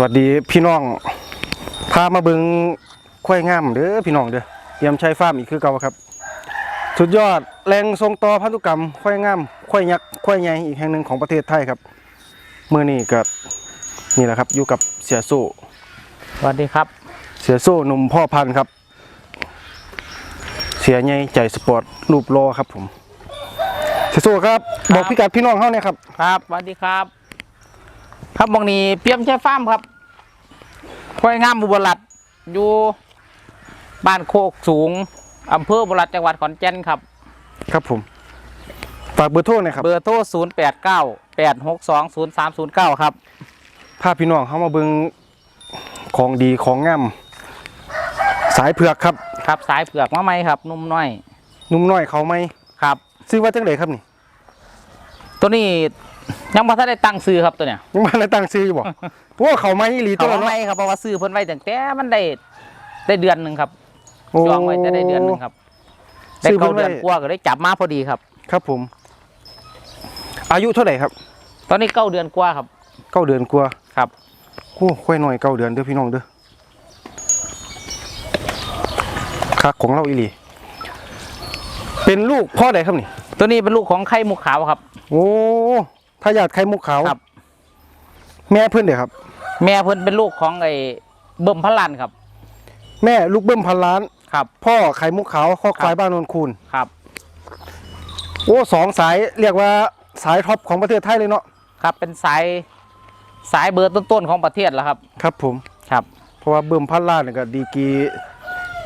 สวัสดีพี่น้อง พามาเบิงควายงามเด้อพี่น้องเด้อเตรียมใช้ฟาร์มอีกคือเก่าครับ สุดยอดแรงทรงต่อพันธุกรรมควายงามควายยักษ์ควายใหญ่อีกแห่งหนึ่งของประเทศไทยครับเมื่อนี้ก็นี่แหละครับอยู่กับเสียโซ่สวัสดีครับ เสียโซ่หนุ่มพ่อพันธุ์ครับ เสียใหญ่ใจสปอร์ตรูปโลครับผม เสียโซ่ครับ บอกพี่กัดพี่น้องเขาเนี่ยครับ ครับสวัสดีครับ ครับบองนี้เปียมใช้ฟาร์มครับควายงามบุบลัดอยู่บ้านโคกสูงอำเภอบุรัดจังหวัดขอนแก่นครับ ครับผมฝากเบอร์โทรหน่อยครับเบอร์โทร0 8 9 8 6 2 0 3 0 9 ครับพาพี่น้องเขามาเบิงของดีของงามสายเผือกครับ ครับสายเผือกมาไหมครับ นุ่มน้อยนุ่มน้อยเขาไหมครับ ซื้อว่าจังไดครับนี่ ตัวนี้ ยังไม่ทันได้ตั้งซื้อครับตัวเนี้ยยังมาแล้วตั้งซื้ออยู่บ่เพราะว่าเขาไหมอีหลีตัเขาวว่าเนาะไม่ครับเพราะว่าซื้อเพิ่นไว้ตั้งแต่มันได้ได้เดือนหนึ่งครับโอ้ จองไว้จะได้เดือนหนึ่งครับได้ซื้อเพิ่เก้านไว้ เดือนกว่าก็ได้จับมาพอดีครับ ครับผม อายุเท่าไหร่ครับตอนนี้เก้าเดือนกว่าครับ เก้าเดือนกว่าครับ โอ้ค่อยหน่อยเก้าเดือนเด้อพี่น้องเด้อคักของเราอีหลีเป็นลูกพ่อใดครับนี่ ตัวนี้เป็นลูกของไข่มุกขาวครับ โอ้ ทายาทไข่มุกขาวครับ แม่เพื่อนเด้อครับ แม่เพิ่นเป็นลูกของไอ้เบิ่มพลันครับ แม่ลูกเบิ้มพันล้าน ครับ พ่อไข่มุกขาวข้อควายบ้านโนนคูนครับ โอ้สองสายเรียกว่าสายท็อปของประเทศไทยเลยเนาะครับเป็นสายสายเบอร์ต้นๆของประเทศแล้วครับ ครับ ผม ครับ เพราะว่าเบิ่มพันล้านนี่ก็ดีกรี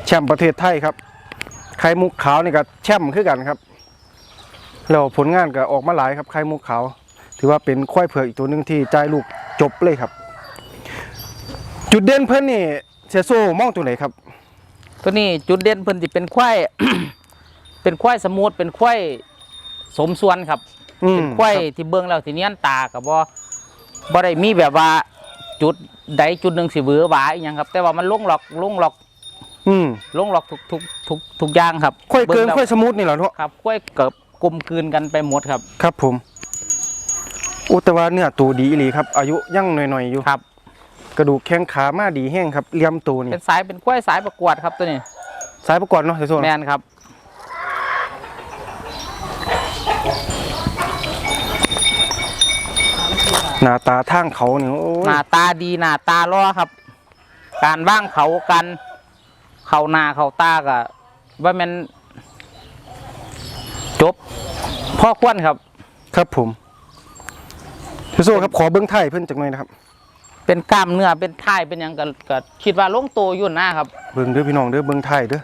แชมป์ประเทศไทยครับไข่มุกขาวนี่ก็แชมป์คือกันครับแล้วผลงานก็ออกมาหลายครับไข่มุกขาว ถือว่าเป็นควายเผือกอีกตัวหนึ่งที่จ่ายลูกจบเลยครับ จุดเด่นเพิ่นนี่เสียโซ่มองตัวไหนครับ ตัวนี้จุดเด่นเพิ่นสิเป็นควาย เป็นควายสมูทเป็นควายสมส่วนครับอืม เป็นควายที่เบิ่งแล้วสิเนียนตากับบ่บ่ได้มีแบบว่าจุดใดจุดหนึ่งสิเบือหวาอีหยังครับ แต่ว่ามันลงหลอกลงหลอกอืมลงหลอกทุกทุกทุกทุกอย่างครับควายเกินบิ่งแล้ว ควายสมูทนี่เหรอเนาะครับควายเกิบกลมกลืนกันไปหมดครับ ครับผมโอ้แต่ว่าเนื้อตัวดีอีหลีครับ อายุยังหน่อยๆอยู่ครับ กระดูกแข้งขามาดีแห้งครับเลี่ยมตัวนี่เป็นสายเป็นควายสายประกวดครับตัวนี้ สายประกวดเนาะเสียโซ่แมเนาะนครับหน้าตาทางเขานี่โอ้ยหน้าตาดีหน้าตาล่อครับ การว่างเขากันเขาหน้าเขาตาก็ว่ามันจบพ่อควรครับ ครับผม พี่โซ่ครับขอเบิ้งไทยเพิ่นจักหน่อยนะครับ เป็นกล้ามเนื้อเป็นท่ายเป็นหยังก็ก็คิดว่าลงโตอยู่หน้าครับเบิ้งเด้อพี่น้องเด้อเบิ้งไทยเด้อ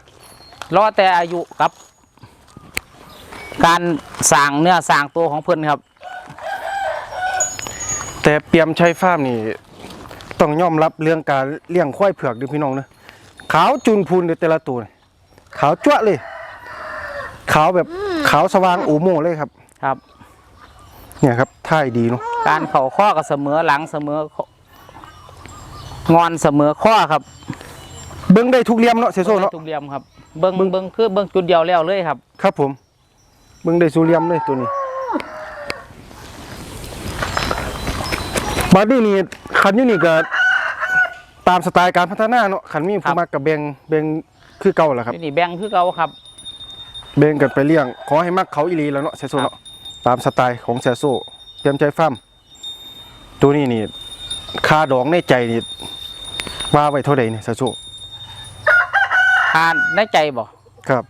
รอแต่อายุครับ การสร้างเนื้อสร้างตัวของเพิ่นครับ แต่เปียมชัยฟาร์มนี่ต้องยอมรับเรื่องการเลี้ยงควายเผือกเด้อพี่น้องเด้อขาวจุนพูนเด้อแต่ละตัวนี่ขาวจั่วะเลย ขาวแบบขาวสว่างอูโมเลยครับ ครับ เนี่ยครับท่ายดีเนาะ การเข่าข้อกับเสมอหลังเสมองอนเสมอข้อครับเบิ้งได้ทุกเหลี่ยมเนาะเสียโซ่เนาะทุกเหลี่ยมครับเบิ้งเบิ้งคือเบิ้งจุดเดียวแล้วเลยครับ ครับผม เบิ้งได้สุเหลี่ยมเลยตัวนี้บาร์ดี้นี่คันอยู่นี่ก็ตามสไตล์การพัฒนาเนาะคันมีครัผู้บมากกับแบงแบงคือเก่าแหละครับนี่นี่แบ่งคือเก่าครับเบงกันไปเลี้ยง ขอให้มักเขาอีหลีแล้วเนาะเซโซครับเนาะตามสไตล์ของเซโซเตรียมใจฟาร์ม ตัวนี้นี่ค่าดองในใจนี่ว่าไว้เท่าใดเนี่ยเซโซทานในใจบ่ครับ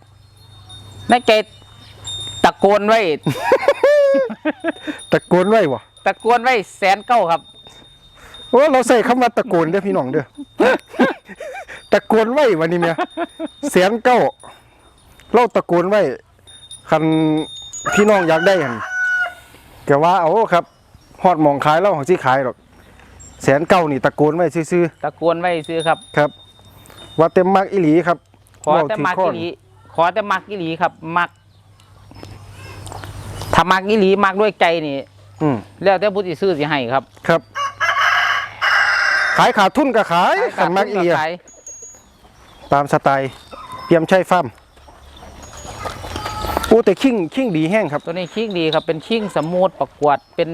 ในใจตะโกนไว้ ตะโกนไว้วะตะโกนไว้แสนเก้าครับโอ้เราใส่คำว่าตะโกนเด้อพี่น้องเด้อ ตะโกนไว้วันนี้เมียเสียงเก้าเราตะโกนไว้คันพี่น้องอยากได้หันแกว่าเอาครับ ฮอดหมองขายเราของที่ขายหรอกแสนเก้านี่ตะโกนไว้ซื่อๆตะโกนไว้ซื้อครับครับ ว่าเต็มมักอีหลีครับขอแต่มักเว้าอีหลีขอแต่มักอีหลีครับ มักถ้ามักอีหลีมักด้วยใจนี่ อืมแล้วแต่ผู้ที่ซื้อสิให้ครับครับ ขายขาดทุนก็ขายขันมักอีหลีอะขายตามสไตล์เตรียมใช้ฟาร์มโอ้แต่คิงคิงดีแห้งครับ ตัวนี้ชิงดีครับ เป็นชิงสมูทประกวดเป็น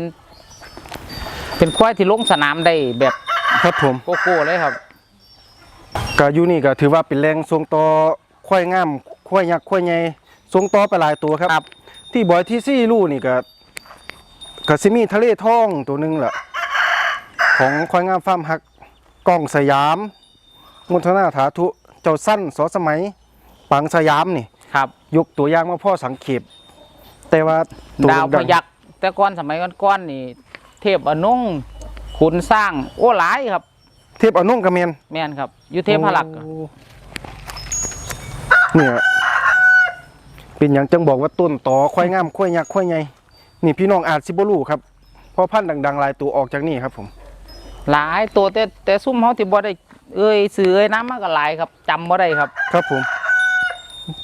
เป็นควายที่ลงสนามได้แบบครับผมโกโก้เลยครับก็อยู่นี่ก็ถือว่าเป็นแรงทรงต่อควายงามควายยักษ์ควายใหญ่ทรงต่อไปหลายตัวครับครับที่บอยที่ซี่ลู่นี่ก็ก็สิมีทะเลทองตัวหนึงแหละของควายงามฟาร์มฮักกล้องสยามมุนทนาถาทุเจ้าสั้นสอสมัยปังสยามนี่ครับยกตัวอย่างมาพ่อสังเขปแต่ว่าตัดาวพดังยักษ์แต่ก่อนสมัยก่อนๆนี่ เทพอนงขุนสร้างโอ้หลายครับ เทพอนุ่งกระเมนแม่นครับอยู่เทพพลักษ์โอ้เนี่ยเป็นอย่างจังบอกว่าต้นต่อควายงามควายยักษ์ควายใหญ่นี่พี่น้องอาจสิบ่รู้ครับเพราะพันธุ์ดังๆหลายตัวออกจากนี่ครับผมหลายตัวแต่แต่ซุ่มเฮาที่บ่ได้เอ้ยซื้อเอ้ยน้ำมันก็หลายครับจำบ่ได้ครับ ครับผม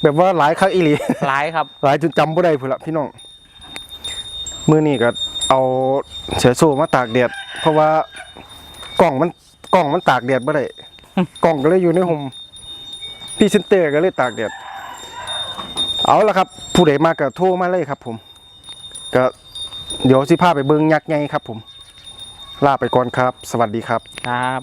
แบบว่าหลายครั้งอีหลี หลายครับ หลายจนจำบ่ได้พุ่นละพี่น้อง มื้อนี้ก็ เอาเสือโซ่มาตากแดดเพราะว่ากล่องมันกล่องมันตากแดดบ่ได้กล่องก็เลยอยู่ในห่มพรี่เซนเตอร์ก็เลยตากแดดเอาละครับ ผู้ใดมาก็โทรมาเลยครับ ผม ก็เดี๋ยวสิพาไปเบิ่งยักษ์ใหญ่ครับ ผม ลาไปก่อนครับ สวัสดีครับครับ